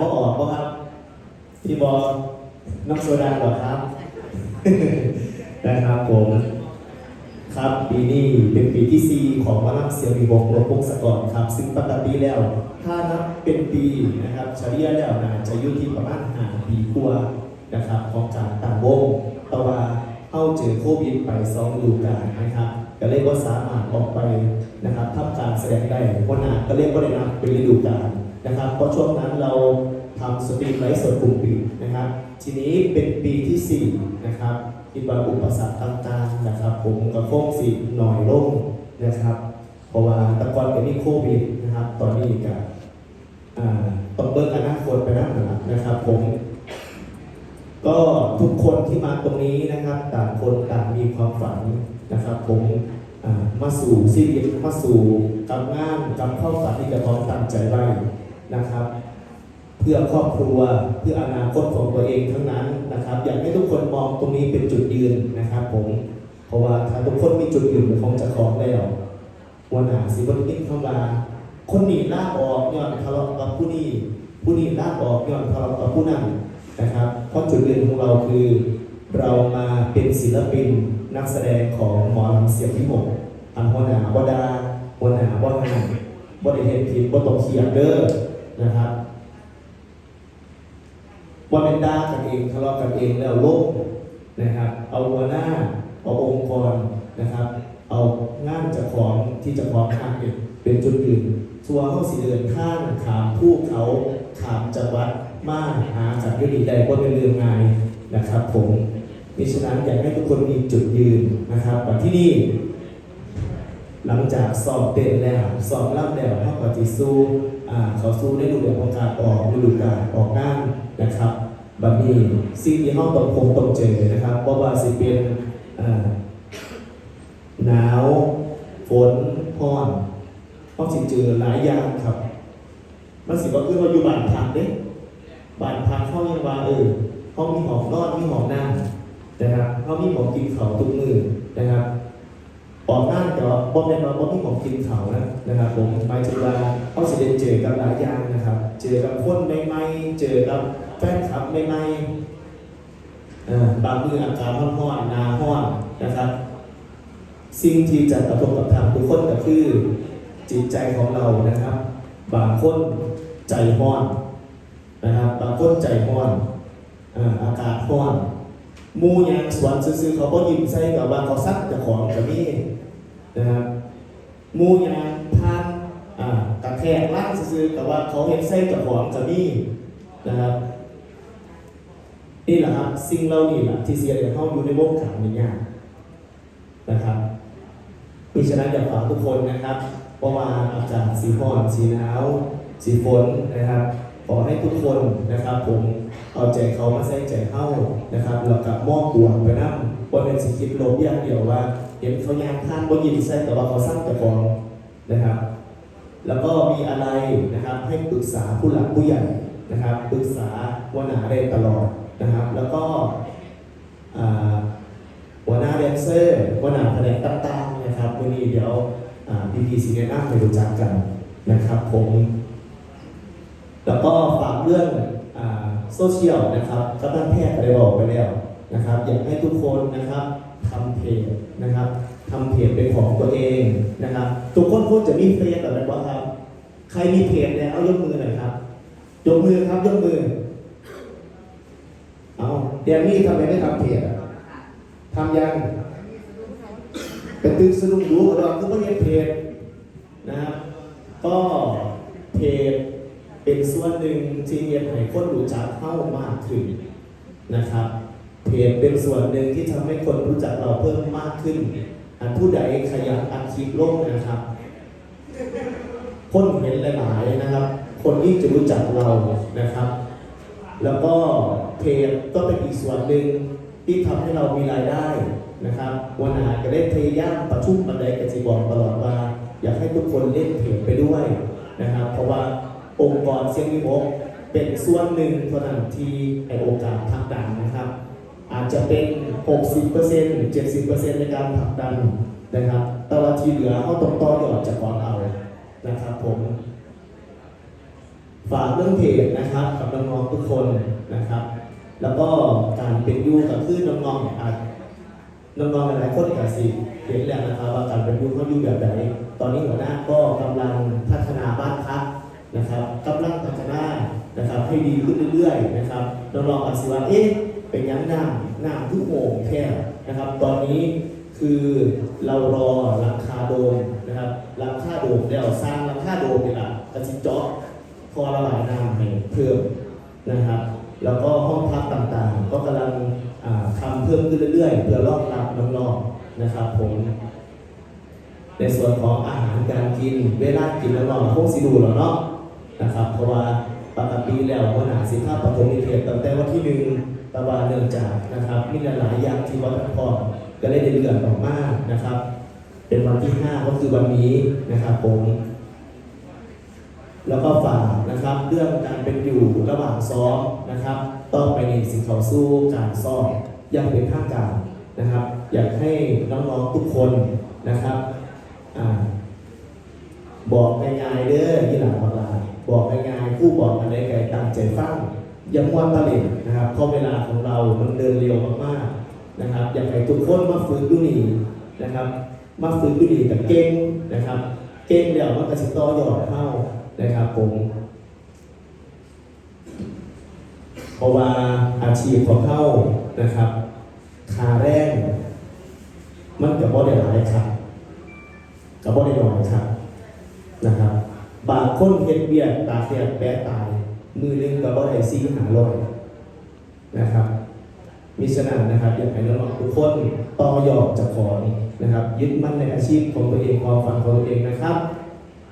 ก็ออกว่าครับพี่บอลน้องโซดาเหรอครับ นะครับผม ครับปีนี้เป็นปีที่ 4 ของวัลังเสียงวิวงศ์รบพงศกรครับ ซึ่งปกติแล้ว ถ้านับเป็นปีนะครับเฉลี่ยแล้วนะจะอยู่ที่ประมาณ5ปีกว่านะครับ ของการต่างวงแต่ว่าเข้าเจอโควิดไปสองฤดูกาลนะครับก็เลยว่าสามารถออกไปนะครับทำการแสดงได้วันหนาก็เรียกว่าได้นับเป็นฤดูกาล นะครับ เพราะช่วงนั้นเราทำสตรีมไลฟ์สดกลุ่มปิดนะครับ ทีนี้เป็นปีที่ 4 นะครับคิดว่าอุปสรรคต่างๆนะครับ ผมกับโค้งสีหน่อยลงนะครับ เพราะว่าตะกอนเป็นนี่โควิดนะครับ ตอนนี้กับต้องเบิกอนาคตไปนั่นนะครับ ผมก็ทุกคนที่มาตรงนี้นะครับ ต่างคนต่างมีความฝันนะครับ ผมมาสู่ชีวิตมาสู่กับงานกับเข้าฝันที่จะพร้อมตั้งใจไว้ นะครับ เพื่อครอบครัวเพื่ออนาคตของตัวเองทั้งนั้นนะครับ อยากให้ทุกคนมองตรงนี้เป็นจุดยืนนะครับ ผม เพราะว่าถ้าทุกคนมีจุดยืนของจะของแล้ววันหาสิบนกินเข้ามาคนนี้ลากออกย้อนทะเลาะกับผู้นี้ผู้นี้ลากออกย้อนทะเลาะกับผู้นั้นนะครับเพราะจุดยืนของเราคือเรามาเป็นศิลปินนักแสดงของหมอลำเสียงพิมพ์อันหัวหน้าบดาหัวหน้าบดงานบริเหตุผิดบตกเขียนเด้อ นะครับว่าเป็นด่ากันเองทะเลาะกันเองแล้วโลกนะครับ เอาหัวหน้าเอาองค์กรนะครับ เอางานจะของที่จะของทางเองเป็นจุดยืนทัวร์เข้าสีเดินข้างขามผู้เขาขามจังหวัดมาหาจากยุดีใดก็เป็นเรื่องง่ายนะครับผมมิฉะนั้นอยากให้ทุกคนมีจุดยืนนะครับวันที่นี่ หลังจากสอบเต้นแล้วสอบรับแล้วเขาก็จะสู้ เขาสู้ในรูปแบบของการออกฤดูกาลออกงานนะครับบัดนี้สิ่งที่เขาต้องพบต้องเจอนะครับเพราะว่าสิเป็นหนาวฝนร้อนเขาสิเจอหลายอย่างครับมันสิว่าคือว่าอยู่บ้านพักเด้บ้านพักเขายังว่าเออเขามีหอมนอนมีหอมนั่งนะครับเขามีหอมกินเขาทุกมือนะครับ ออกงานก็บ่เป็นว่าบ่มีของกินเขานะนะครับ ผมหมายถึงว่าเขาสิได้เจอกับหลายอย่างนะครับ เจอกับคนใหม่ๆเจอกับแฟนคลับใหม่ๆเอ่อบางมืออากาศร้อนๆหนาร้อนนะครับ สิ่งที่จะกระทบกับทางทุกคนก็คือจิตใจของเรานะครับ บางคนใจร้อนนะครับ บางคนใจร้อนอาอากาศร้อน มูยางสวนซื้อๆเขาก็ยิ้มใส่กับว่าเขาซักเจะของกับนี่นะครับหมูยางพานอ่ากระแทกล่างซื้อๆแต่ว่าเขาเห็นไส้กับหอมกับนี่นะครับนี่แหละครับสิ่งเหล่านี้แหละที่เสียเดี๋ยวเข้าอยู่ในวงการนี้ยากนะครับมิฉะนั้นอยากฝากทุกคนนะครับเพราะว่าอาจารย์สีพรสีหนาวสีฝนนะครับ ขอให้ทุกคนนะครับผม เอาใจเขามาใส่ใจเข้านะครับแล้วกับมอบปวงไปนั่ว่าเป็นสิ่งคิดลบอย่างเดียวว่า เห็นเขายางท่านบนยินใส่แต่ว่าเขาสร้างแต่ฟองนะครับ แล้วก็มีอะไรนะครับให้ปรึกษาผู้หลักผู้ใหญ่นะครับปรึกษาวนาได้ตลอดนะครับ แล้วก็อ่าหัวหน้าแดนเซอร์หัวหน้าแผนกต่างๆนะครับวันนี้เดี๋ยวพี่พีซีเนน่าไปรู้จักกันนะครับผม แล้วก็ฝากเรื่อง โซเชียลนะครับก็ตั้งแพทย์ได้บอกไปแล้วนะครับ อยากให้ทุกคนนะครับทำเพจนะครับทำเพจเป็นของตัวเองนะครับ ทุกคนควรจะมีเพจแบบนั้นบ้างครับ ใครมีเพจแล้วยกมือหน่อยครับ ยกมือครับยกมือ เอาเดี๋ยวนี้ทำไมไม่ทำเพจอะทำยัง เป็นตึกสนุกรู้เราคือไม่เห็นเพจนะครับ ก็เพจ เป็นส่วนหนึ่งที่เรียนให้คนรู้จักเข้ามากขึ้นนะครับ เพจเป็นส่วนหนึ่งที่ทำให้คนรู้จักเราเพิ่มมากขึ้น อันผู้ใดขยันอัดคลิปลงนะครับ คนเห็นหลายๆนะครับ คนที่จะรู้จักเรานะครับ แล้วก็เพจก็เป็นอีกส่วนหนึ่งที่ทำให้เรามีรายได้นะครับวันอาก็ได้พยายามประชุมบันไดกับจีบอกตลอดว่า อยากให้ทุกคนเล่นเพจไปด้วยนะครับ เพราะว่า องค์กรเสียงวิโมกเป็นส่วนหนึ่งเท่านั้นที่ให้โอกาสทางดันนะครับ อาจจะเป็น 60% 70%ในการผลักดันนะครับแต่ว่าที่เหลือเขาต้องต่อยอดจากของเรานะครับผมฝากเรื่องเพจนะครับกับน้องๆทุกคนนะครับ แล้วก็การเป็นยูกับคือน้องๆอาจน้องๆหลายๆคนกับสิเห็นแล้วนะครับว่าการเป็นยูเขาอยู่แบบไหนตอนนี้หัวหน้าก็กำลังพัฒนาบ้านพัก นะครับกำลังพัฒนานะครับให้ดีขึ้นเรื่อยๆนะครับน้องๆอาจสิว่าเอ๊ะเป็นยังน้ำน้ำทุกโมงแค่นะครับ ตอนนี้คือเรารอหลังคาโดมนะครับหลังคาโดมแล้วสร้างหลังคาโดมเนี่ยละกระชิเจาะพอระบายน้ำให้เพิ่มนะครับ แล้วก็ห้องพักต่างๆ ก็กำลังอ่าทำเพิ่มขึ้นเรื่อยๆ เพื่อรองรับน้องๆนะครับผมในส่วนของอาหารการกิน เวลากินแล้วนองๆคงสิดูแล้วเนาะ นะครับ เพราะว่าปกติแล้วหัวหนาสินค้าปฐมนิเทศตั้งแต่วันที่หนึ่งตะวันเนื่องจากนะครับมีหลายอย่างที่วัดพรก็เลยได้เลื่อนออกมานะครับ เป็นวันที่ห้าก็คือวันนี้นะครับผมแล้วก็ฝากนะครับเรื่องการเป็นอยู่ระหว่างซ้อมนะครับ ต้องไปในสิ่งเขาสู้การซ้อมอยังเป็นทางการนะครับ อยากให้น้องๆทุกคนนะครับอบอกง่ายๆเด้อที่หลังบอกลา บอกง่ายๆผู้บอกอะไรไกลตั้งใจฟังอย่ามัวตะลิดนะครับเพราะเวลาของเรามันเดินเร็วมากๆนะครับ อยากให้ทุกคนมาฝึกดูนี่นะครับ มาฝึกดูนี่กับเก่งนะครับ เก่งเดี๋ยวมันก็จะต่อยอดเข้านะครับผมเพราะว่าอาชีพของเข้านะครับคาแรงมันกับบ่ได้หลายครับกับบ่ได้น้อยครับนะครับ บางคนเฮ็ดเบียดตากแดดแปะตาย มือหนึงกับบ่ได้ซีหารอยนะครับมิฉะนั้นนะครับอยากให้น้องๆทุกคนต่อยอดจากของนะครับ ยึดมั่นในอาชีพของตัวเองความฝันของตัวเองนะครับ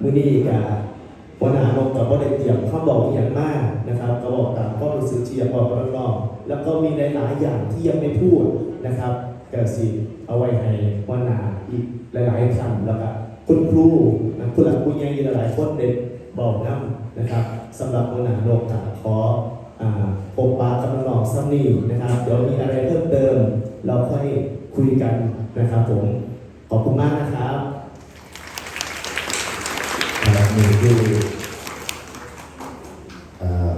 มือนี้กับวันหานกกับว่าได้เตรียมข้าบอกอย่างมากนะครับก็บอกตามข้อรู้สึกที่อยากบอกกับน้องๆแล้วก็มีหลายๆอย่างที่ยังไม่พูดนะครับก็สิเอาไว้ให้วันหาอีกหลายๆคำแล้วก็ คุณครูนะคุณหลักคุณยังมีหลายคนเด็ดบอกน้ำนะครับสำหรับวันหานกกับขออ่าพบปะกับน้องๆสักนิดนะครับ เดี๋ยวมีอะไรเพิ่มเติม เราค่อยคุยกันนะครับผม ขอบคุณมากนะครับครับนี่คือ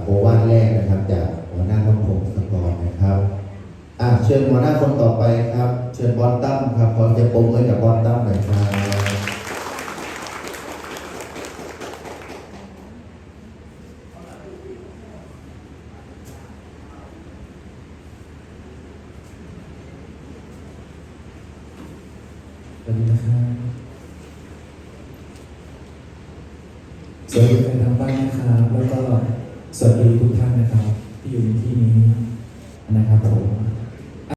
โอวาทแรกนะครับ จากหัวหน้าพงพงศกรนะครับอะเชิญหัวหน้าคนต่อไปครับ เชิญบอลตั้มครับขอจะปมเลยกับบอลตั้มหน่อยครับ สวัสดีนะครับสวัสดีใครทางบ้านนะครับ แล้วก็สวัสดีทุกท่านนะครับ ที่อยู่ในที่นี้